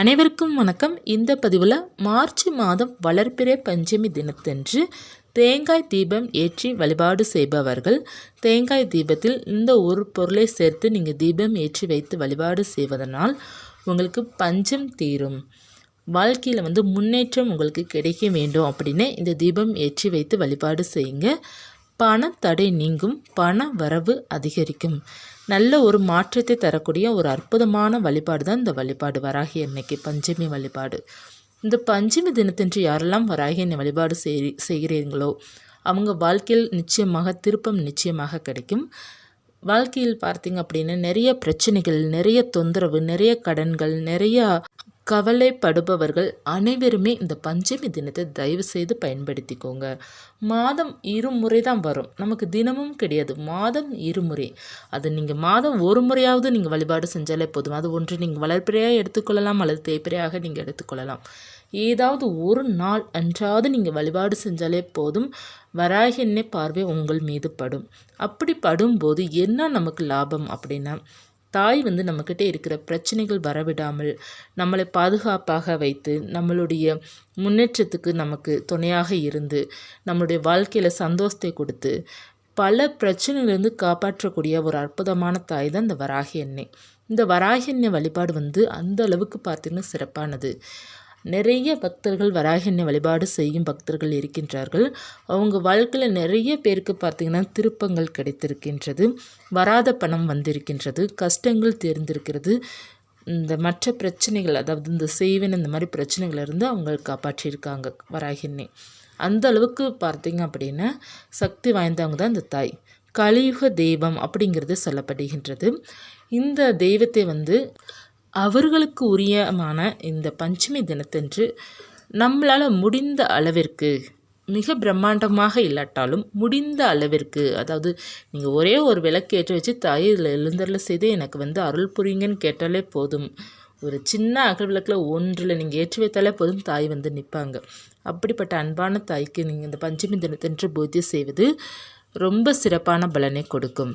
அனைவருக்கும் வணக்கம். இந்த பதிவில் மார்ச் மாதம் வளர்பிறை பஞ்சமி தினத்தன்று தேங்காய் தீபம் ஏற்றி வழிபாடு செய்பவர்கள் தேங்காய் தீபத்தில் இந்த ஒரு பொருளை சேர்த்து நீங்கள் தீபம் ஏற்றி வைத்து வழிபாடு செய்வதனால் உங்களுக்கு பஞ்சம் தீரும். வாழ்க்கையில் வந்து முன்னேற்றம் உங்களுக்கு கிடைக்க வேண்டும் அப்படின்னு இந்த தீபம் ஏற்றி வைத்து வழிபாடு செய்யுங்க. பண தடை நீங்கும் பண வரவு அதிகரிக்கும். நல்ல ஒரு மாற்றத்தை தரக்கூடிய ஒரு அற்புதமான வழிபாடு தான் இந்த வழிபாடு வராகி அன்னைக்கு பஞ்சமி வழிபாடு. இந்த பஞ்சமி தினத்தன்று யாரெல்லாம் வராகி அன்னை வழிபாடு செய் செய்கிறீர்களோ அவங்க வாழ்க்கையில் நிச்சயமாக திருப்பம் நிச்சயமாக கிடைக்கும். வாழ்க்கையில் பார்த்தீங்க அப்படின்னா நிறைய பிரச்சனைகள் நிறைய தொந்தரவு நிறைய கடன்கள் நிறைய கவலைப்படுபவர்கள் அனைவருமே இந்த பஞ்சமி தினத்தை தயவு செய்து பயன்படுத்திக்கோங்க. மாதம் இருமுறை தான் வரும். நமக்கு தினமும் கிடையாது. மாதம் இருமுறை அது நீங்கள் மாதம் ஒரு முறையாவது நீங்கள் வழிபாடு செஞ்சாலே போதும். அது ஒன்று நீங்கள் வளர்ப்பிறையாக எடுத்துக்கொள்ளலாம் அல்லது தேய்ப்பிறையாக நீங்கள் எடுத்துக்கொள்ளலாம். ஏதாவது ஒரு நாள் அன்றாவது நீங்கள் வழிபாடு செஞ்சாலே போதும். வராகி எண்ணெய் பார்வை உங்கள் மீது படும். அப்படி படும்போது என்ன நமக்கு லாபம் அப்படின்னா தாய் வந்து நம்மக்கிட்ட இருக்கிற பிரச்சனைகள் வரவிடாமல் நம்மளை பாதுகாப்பாக வைத்து நம்மளுடைய முன்னேற்றத்துக்கு நமக்கு துணையாக இருந்து நம்மளுடைய வாழ்க்கையில் சந்தோஷத்தை கொடுத்து பல பிரச்சனையிலேருந்து காப்பாற்றக்கூடிய ஒரு அற்புதமான தாய் தான் இந்த வராகி எண்ணெய் இந்த வராகி எண்ணெய் வழிபாடு வந்து அந்த அளவுக்கு பார்த்திங்கன்னா சிறப்பானது. நிறைய பக்தர்கள் வராகினை வழிபாடு செய்யும் பக்தர்கள் இருக்கின்றார்கள். அவங்க வாழ்க்கையில் நிறைய பேருக்கு பார்த்திங்கன்னா திருப்பங்கள் கிடைத்திருக்கின்றது. வராத பணம் வந்திருக்கின்றது. கஷ்டங்கள் தேர்ந்திருக்கிறது. இந்த மற்ற பிரச்சனைகள் அதாவது இந்த செய்வன் இந்த மாதிரி பிரச்சனைகளிலிருந்து அவங்க காப்பாற்றியிருக்காங்க வராகினி அந்த அளவுக்கு பார்த்தீங்க அப்படின்னா சக்தி வாய்ந்தவங்க தான் இந்த தாய். கலியுக தெய்வம் அப்படிங்கிறது சொல்லப்படுகின்றது. இந்த தெய்வத்தை வந்து அவர்களுக்கு உரியமான இந்த பஞ்சமி தினத்தன்று நம்மளால் முடிந்த அளவிற்கு மிக பிரம்மாண்டமாக இல்லாட்டாலும் முடிந்த அளவிற்கு அதாவது நீங்கள் ஒரே ஒரு விளக்கு ஏற்றி வச்சு தாயை இதில் எழுந்தரில் செய்து எனக்கு வந்து அருள் புரியுங்கன்னு கேட்டாலே போதும். ஒரு சின்ன அகல் விளக்கில் ஒன்றில் நீங்கள் ஏற்றி வைத்தாலே போதும் தாய் வந்து நிற்பாங்க அப்படிப்பட்ட அன்பான தாய்க்கு நீங்கள் இந்த பஞ்சமி தினத்தன்று பூஜை செய்வது ரொம்ப சிறப்பான பலனை கொடுக்கும்.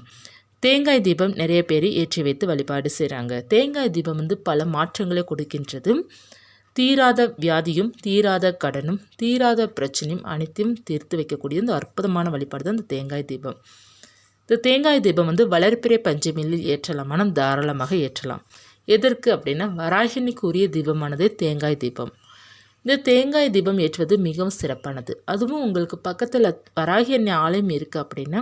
தேங்காய் தீபம் நிறைய பேர் ஏற்றி வைத்து வழிபாடு செய்கிறாங்க தேங்காய் தீபம் வந்து பல மாற்றங்களை கொடுக்கின்றது. தீராத வியாதியும் தீராத கடனும் தீராத பிரச்சனையும் அனைத்தையும் தீர்த்து வைக்கக்கூடிய இந்த அற்புதமான வழிபாடு தான் இந்த தேங்காய் தீபம். இந்த தேங்காய் தீபம் வந்து வளர்ப்பிறை பஞ்சமியில் ஏற்றலாம் மனம் தாராளமாக ஏற்றலாம். எதற்கு அப்படின்னா வராகினிக்கு உரிய தீபமானது தேங்காய் தீபம். இந்த தேங்காய் தீபம் ஏற்றுவது மிகவும் சிறப்பானது. அதுவும் உங்களுக்கு பக்கத்தில் வராகி எண்ணெய் ஆலயம் இருக்குது அப்படின்னா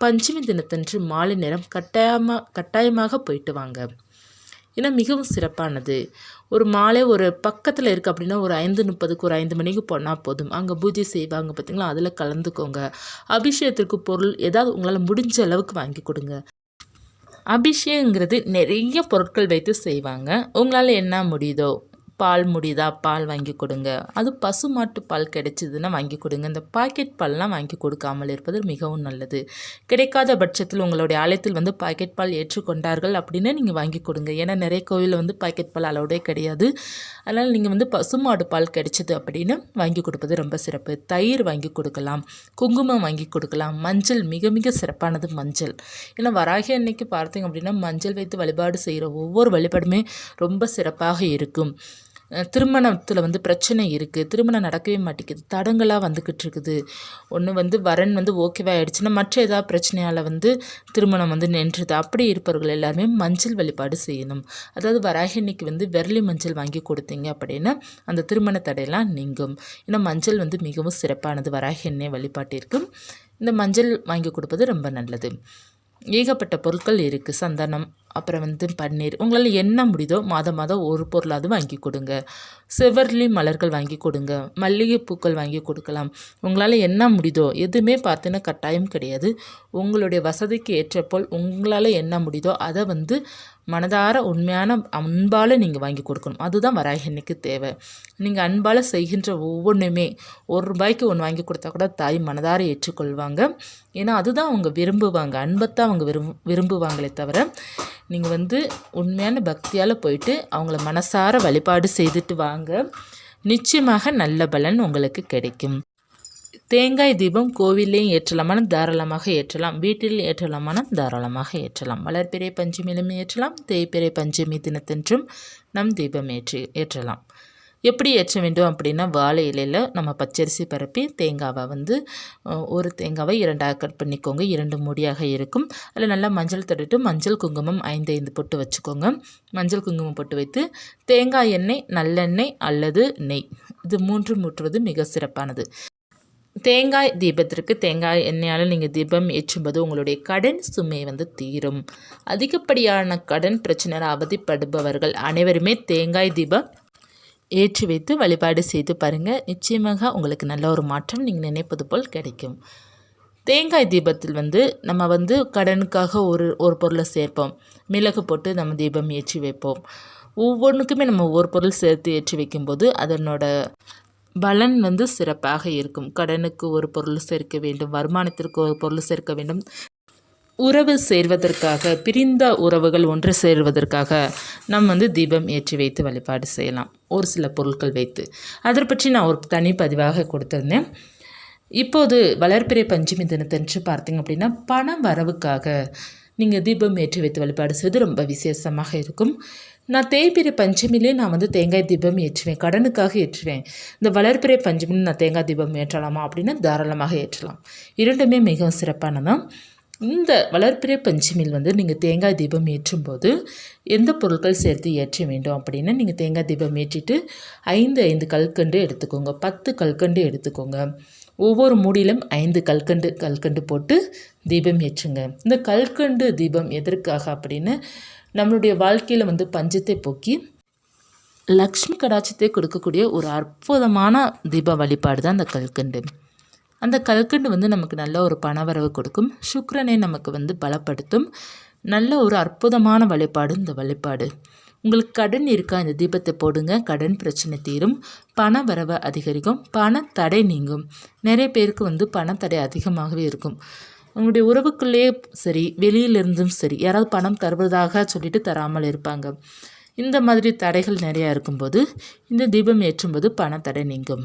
பஞ்சமி தினத்தன்று மாலை நேரம் கட்டாயமாக கட்டாயமாக போயிட்டு வாங்க. ஏன்னா மிகவும் சிறப்பானது. ஒரு மாலை ஒரு பக்கத்தில் இருக்குது அப்படின்னா ஒரு ஐந்து முப்பதுக்கு ஒரு ஐந்து மணிக்கு போனால் போதும். அங்கே பூஜை செய்வாங்க பார்த்தீங்களா அதில் கலந்துக்கோங்க. அபிஷேகத்திற்கு பொருள் ஏதாவது உங்களால் முடிஞ்ச அளவுக்கு வாங்கி கொடுங்க. அபிஷேகங்கிறது நிறைய பொருட்கள் வைத்து செய்வாங்க. உங்களால் என்ன முடியுதோ? பால் முடியுதா? பால் வாங்கி கொடுங்க. அது பசு மாட்டு பால் கிடைச்சிதுன்னா வாங்கி கொடுங்க. இந்த பாக்கெட் பால்லாம் வாங்கி கொடுக்காமல் இருப்பது மிகவும் நல்லது. கிடைக்காத பட்சத்தில் உங்களுடைய ஆலயத்தில் வந்து பாக்கெட் பால் ஏற்றுக்கொண்டார்கள் அப்படின்னு நீங்கள் வாங்கி கொடுங்க. ஏன்னா நிறைய கோவிலில் வந்து பாக்கெட் பால் அளவுடே கிடையாது. அதனால் நீங்கள் வந்து பசு மாடு பால் கிடைச்சிது அப்படின்னு வாங்கி கொடுப்பது ரொம்ப சிறப்பு. தயிர் வாங்கி கொடுக்கலாம். குங்குமம் வாங்கி கொடுக்கலாம். மஞ்சள் மிக மிக சிறப்பானது மஞ்சள். ஏன்னா வராகி அன்னைக்கு பார்த்தீங்க அப்படின்னா மஞ்சள் வைத்து வழிபாடு செய்கிற ஒவ்வொரு வழிபாடுமே ரொம்ப சிறப்பாக இருக்கும். திருமணத்தில் வந்து பிரச்சனை இருக்குது திருமணம் நடக்கவே மாட்டேங்குது. தடங்களாக வந்துக்கிட்டு இருக்குது. ஒன்று வந்து வரன் வந்து ஓகேவா ஆகிடுச்சுன்னா மற்ற ஏதாவது பிரச்சனையால் வந்து திருமணம் வந்து நின்றுது. அப்படி இருப்பவர்கள் எல்லாருமே மஞ்சள் வழிபாடு செய்யணும். அதாவது வராகினிக்கு வந்து விரலி மஞ்சள் வாங்கி கொடுத்தீங்க அப்படின்னா அந்த திருமண தடையெல்லாம் நீங்கும். ஏன்னா மஞ்சள் வந்து மிகவும் சிறப்பானது. வராகி எண்ணெய் வழிபாட்டிற்கு இந்த மஞ்சள் வாங்கி கொடுப்பது ரொம்ப நல்லது. ஏகப்பட்ட பொருட்கள் இருக்குது சந்தனம் அப்புறம் வந்து பன்னீர். உங்களால் என்ன முடியுதோ மாதம் மாதம் ஒரு பொருளாவது வாங்கி கொடுங்க. செவர்லி மலர்கள் வாங்கி கொடுங்க. மல்லிகை பூக்கள் வாங்கி கொடுக்கலாம். உங்களால் என்ன முடியுதோ எதுவுமே பார்த்தீங்கன்னா கட்டாயம் கிடையாது. உங்களுடைய வசதிக்கு ஏற்றப்போல் உங்களால் என்ன முடியுதோ அதை வந்து மனதார உண்மையான அன்பால் நீங்கள் வாங்கி கொடுக்கணும். அதுதான் வராகி தேவை. நீங்கள் அன்பால் செய்கின்ற ஒவ்வொன்றுமே ஒரு ரூபாய்க்கு ஒன்று வாங்கி கொடுத்தா கூட தாய் மனதார ஏற்றுக்கொள்வாங்க. ஏன்னா அதுதான் அவங்க விரும்புவாங்க. அன்பத்தான் அவங்க விரும் விரும்புவாங்களே தவிர நீங்கள் வந்து உண்மையான பக்தியால் போயிட்டு அவங்கள மனசார வழிபாடு செய்துட்டு வாங்க. நிச்சயமாக நல்ல பலன் உங்களுக்கு கிடைக்கும். தேங்காய் தீபம் கோவிலையும் ஏற்றலாமான தாராளமாக ஏற்றலாம். வீட்டில் ஏற்றலாமான தாராளமாக ஏற்றலாம். வளர்பிறை பஞ்சமியிலும் ஏற்றலாம். தேய்பிறை பஞ்சமி தினத்தன்றும் நம் தீபம் ஏற்றி ஏற்றலாம். எப்படி ஏற்ற வேண்டும் அப்படின்னா வாழை இலையில் நம்ம பச்சரிசி பரப்பி தேங்காவை வந்து ஒரு தேங்காவை இரண்டாக கட் பண்ணிக்கோங்க. இரண்டு மூடியாக இருக்கும். அதில் நல்லா மஞ்சள் தட்டிட்டு மஞ்சள் குங்குமம் ஐந்து ஐந்து பொட்டு வச்சுக்கோங்க. மஞ்சள் குங்குமம் பொட்டு வைத்து தேங்காய் எண்ணெய் நல்லெண்ணெய் அல்லது நெய். இது மூன்று ஊற்றுவது மிக சிறப்பானது. தேங்காய் தீபத்திற்கு தேங்காய் எண்ணெயால் நீங்கள் தீபம் ஏற்றும்போது உங்களுடைய கடன் சுமை வந்து தீரும். அதிகப்படியான கடன் பிரச்சனையால் அவதிப்படுபவர்கள் அனைவருமே தேங்காய் தீபம் ஏற்றி வைத்து வழிபாடு செய்து பாருங்கள் நிச்சயமாக உங்களுக்கு நல்ல ஒரு மாற்றம் நீங்கள் நினைப்பது போல் கிடைக்கும். தேங்காய் தீபத்தில் வந்து நம்ம வந்து கடனுக்காக ஒரு ஒரு பொருளை சேர்ப்போம். மிளகு போட்டு நம்ம தீபம் ஏற்றி வைப்போம். ஒவ்வொன்றுக்குமே நம்ம ஒவ்வொரு பொருள் சேர்த்து ஏற்றி வைக்கும்போது அதனோட பலன் வந்து சிறப்பாக இருக்கும். கடனுக்கு ஒரு பொருள் சேர்க்க வேண்டும் வருமானத்திற்கு ஒரு பொருள் சேர்க்க வேண்டும். உறவு சேர்வதற்காக பிரிந்த உறவுகள் ஒன்று சேர்வதற்காக நாம் வந்து தீபம் ஏற்றி வைத்து வழிபாடு செய்யலாம். ஒரு சில பொருட்கள் வைத்து. அதை பற்றி நான் ஒரு தனி பதிவாக கொடுத்துருந்தேன். இப்போது வளர்பிறை பஞ்சமி தினத்தன்று பார்த்தீங்க அப்படின்னா பணம் வரவுக்காக நீங்கள் தீபம் ஏற்றி வைத்து வழிபாடு செய்வது ரொம்ப விசேஷமாக இருக்கும். நான் தேய்பிறை பஞ்சமிலே நான் வந்து தேங்காய் தீபம் ஏற்றுவேன் கடனுக்காக ஏற்றுவேன். இந்த வளர்ப்பிறை பஞ்சமின்னு நான் தேங்காய் தீபம் ஏற்றலாமா அப்படின்னா தாராளமாக ஏற்றலாம். இரண்டுமே மிகவும் சிறப்பானதான் இந்த வளர்ப்பிறை பஞ்சமியில் வந்து நீங்கள் தேங்காய் தீபம் ஏற்றும்போது எந்த பொருட்கள் சேர்த்து ஏற்ற வேண்டும் அப்படின்னு நீங்கள் தேங்காய் தீபம் ஏற்றிட்டு ஐந்து ஐந்து கல்கண்டு எடுத்துக்கோங்க. பத்து கல்கண்டு எடுத்துக்கோங்க. ஒவ்வொரு மூடியிலும் ஐந்து கல்கண்டு கல்கண்டு போட்டு தீபம் ஏற்றுங்க. இந்த கல்கண்டு தீபம் எதற்காக அப்படின்னு நம்மளுடைய வாழ்க்கையில் வந்து பஞ்சத்தை போக்கி லக்ஷ்மி கடாட்சத்தை கொடுக்கக்கூடிய ஒரு அற்புதமான தீப வழிபாடு தான் அந்த கல்கண்டு. அந்த கல்கண்டு வந்து நமக்கு நல்ல ஒரு பணவரவு கொடுக்கும். சுக்கரனை நமக்கு வந்து பலப்படுத்தும். நல்ல ஒரு அற்புதமான வழிபாடு இந்த வழிபாடு. உங்களுக்கு கடன் இருக்கா இந்த தீபத்தை போடுங்க. கடன் பிரச்சனை தீரும். பண வரவை அதிகரிக்கும். பண தடை நீங்கும். நிறைய பேருக்கு வந்து பணத்தடை அதிகமாகவே இருக்கும். உங்களுடைய உறவுக்குள்ளேயே சரி வெளியிலிருந்தும் சரி யாராவது பணம் தருவதாக சொல்லிட்டு தராமல் இருப்பாங்க. இந்த மாதிரி தடைகள் நிறையா இருக்கும்போது இந்த தீபம் ஏற்றும்போது பணத்தடை நீங்கும்.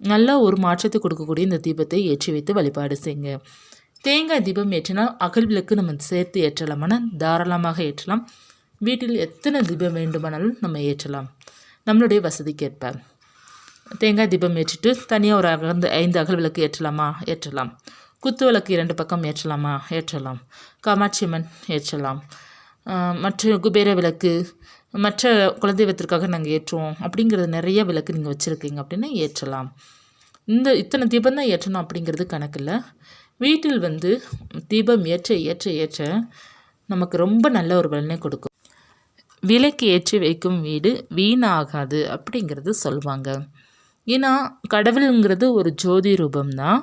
நல்ல ஒரு மாற்றத்தை கொடுக்கக்கூடிய இந்த தீபத்தை ஏற்றி வைத்து வழிபாடு செய்யுங்க. தேங்காய் தீபம் ஏற்றினா அகல் விளக்கு நம்ம சேர்த்து ஏற்றலாமான? தாராளமாக ஏற்றலாம். வீட்டில் எத்தனை தீபம் வேண்டுமானாலும் நம்ம ஏற்றலாம். நம்மளுடைய வசதிக்கேற்ப. தேங்காய் தீபம் ஏற்றிட்டு தனியாக ஒரு அகர்ந்து ஐந்து அகல் விளக்கு ஏற்றலாமா? ஏற்றலாம். குத்து விளக்கு இரண்டு பக்கம் ஏற்றலாமா? ஏற்றலாம். காமாட்சி அம்மன் ஏற்றலாம். மற்ற குபேர விளக்கு மற்ற குலதெய்வத்திற்காக நாங்கள் ஏற்றுவோம். அப்படிங்கிறது நிறைய விளக்கு நீங்கள் வச்சுருக்கீங்க அப்படின்னா ஏற்றலாம். இந்த இத்தனை தீபம் தான் ஏற்றணும் அப்படிங்கிறது கணக்கில்ல வீட்டில் வந்து தீபம் ஏற்ற ஏற்ற ஏற்ற நமக்கு ரொம்ப நல்ல ஒரு பலனை கொடுக்கும். விலைக்கு ஏற்றி வைக்கும் வீடு வீணாகாது அப்படிங்கிறது சொல்லுவாங்க. ஏன்னா கடவுளுங்கிறது ஒரு ஜோதி ரூபம்தான்.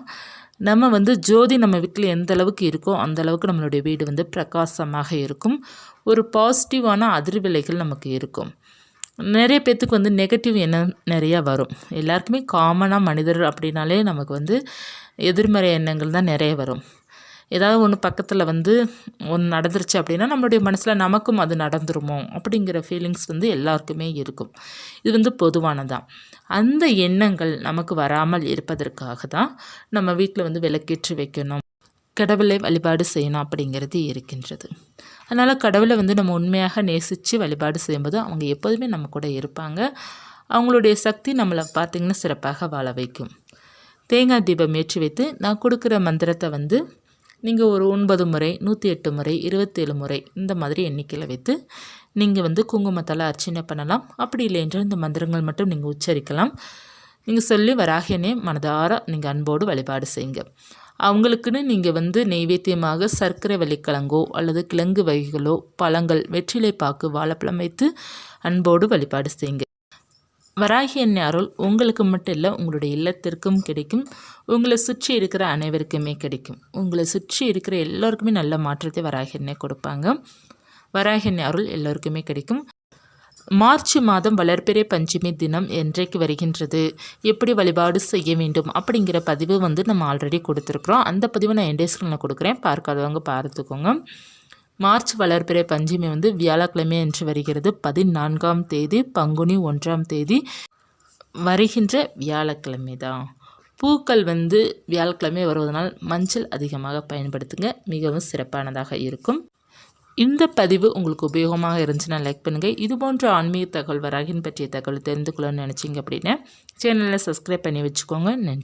நம்ம வந்து ஜோதி நம்ம வீட்டில் எந்த அளவுக்கு இருக்கோ அந்த அளவுக்கு நம்மளுடைய வீடு வந்து பிரகாசமாக இருக்கும். ஒரு பாசிட்டிவான அதிர்விலைகள் நமக்கு இருக்கும். நிறைய பேர்த்துக்கு வந்து நெகட்டிவ் எண்ணம் நிறையா வரும். எல்லாருக்குமே காமனாக மனிதர் அப்படின்னாலே நமக்கு வந்து எதிர்மறை எண்ணங்கள் தான் நிறைய வரும். ஏதாவது ஒன்று பக்கத்தில் வந்து ஒன்று நடந்துருச்சு அப்படின்னா நம்மளுடைய மனசில் நமக்கும் அது நடந்துருமோ அப்படிங்கிற ஃபீலிங்ஸ் வந்து எல்லாருக்குமே இருக்கும். இது வந்து பொதுவானதான் அந்த எண்ணங்கள் நமக்கு வராமல் இருப்பதற்காக தான் நம்ம வீட்டில் வந்து விளக்கேற்றி வைக்கணும். கடவுளை வழிபாடு செய்யணும் அப்படிங்கிறது இருக்கின்றது. அதனால் கடவுளை வந்து நம்ம உண்மையாக நேசித்து வழிபாடு செய்யும்போது அவங்க எப்போதுமே நம்ம கூட இருப்பாங்க. அவங்களுடைய சக்தி நம்மளை பார்த்திங்கன்னா சிறப்பாக வாழ வைக்கும். தேங்காய் தீபம் ஏற்றி வைத்து நான் கொடுக்குற மந்திரத்தை வந்து நீங்கள் ஒரு ஒன்பது முறை நூற்றி எட்டு முறை இருபத்தேழு முறை இந்த மாதிரி எண்ணிக்கையில் வைத்து நீங்கள் வந்து குங்குமத்தால் அர்ச்சனை பண்ணலாம். அப்படி இல்லை என்றால் இந்த மந்திரங்கள் மட்டும் நீங்கள் உச்சரிக்கலாம். நீங்கள் சொல்லி வராகியனே மனதார நீங்கள் அன்போடு வழிபாடு செய்யுங்க. அவங்களுக்குன்னு நீங்கள் வந்து நெய்வேத்தியமாக சர்க்கரை வள்ளிக்கிழங்கோ அல்லது கிழங்கு வகைகளோ பழங்கள் வெற்றிலை பாக்கு வாழைப்பழம் வைத்து அன்போடு வழிபாடு செய்யுங்க. வராகி எண்ணெய் அருள் உங்களுக்கு மட்டும் இல்லை உங்களுடைய இல்லத்திற்கும் கிடைக்கும். உங்களை சுற்றி இருக்கிற அனைவருக்குமே கிடைக்கும். உங்களை சுற்றி இருக்கிற எல்லோருக்குமே நல்ல மாற்றத்தை வராகி எண்ணெய் கொடுப்பாங்க. வராகி எண்ணெய் அருள் எல்லோருக்குமே கிடைக்கும். மார்ச் மாதம் வளர்பிறை பஞ்சமி தினம் என்றைக்கு வருகின்றது? எப்படி வழிபாடு செய்ய வேண்டும்? அப்படிங்கிற பதிவு வந்து நம்ம ஆல்ரெடி கொடுத்துருக்குறோம். அந்த பதிவை நான் என் என்டேஸ்கிரில் கொடுக்குறேன். பார்க்காதவங்க பார்த்துக்கோங்க. மார்ச் வளர்பிறை பஞ்சமி வந்து வியாழக்கிழமை என்று வருகிறது. பதினான்காம் தேதி பங்குனி ஒன்றாம் தேதி வருகின்ற வியாழக்கிழமை தான் பூக்கள் வந்து வியாழக்கிழமை வருவதனால் மஞ்சள் அதிகமாக பயன்படுத்துங்க. மிகவும் சிறப்பானதாக இருக்கும். இந்த பதிவு உங்களுக்கு உபயோகமாக இருந்துச்சுன்னா லைக் பண்ணுங்கள் இது போன்ற ஆன்மீக தகவல் வராகின் பற்றிய தகவல் தெரிந்து கொள்ளணும்னு நினச்சிங்க அப்படின்னா சேனலில் சப்ஸ்கிரைப் பண்ணி வச்சுக்கோங்க. நன்றி.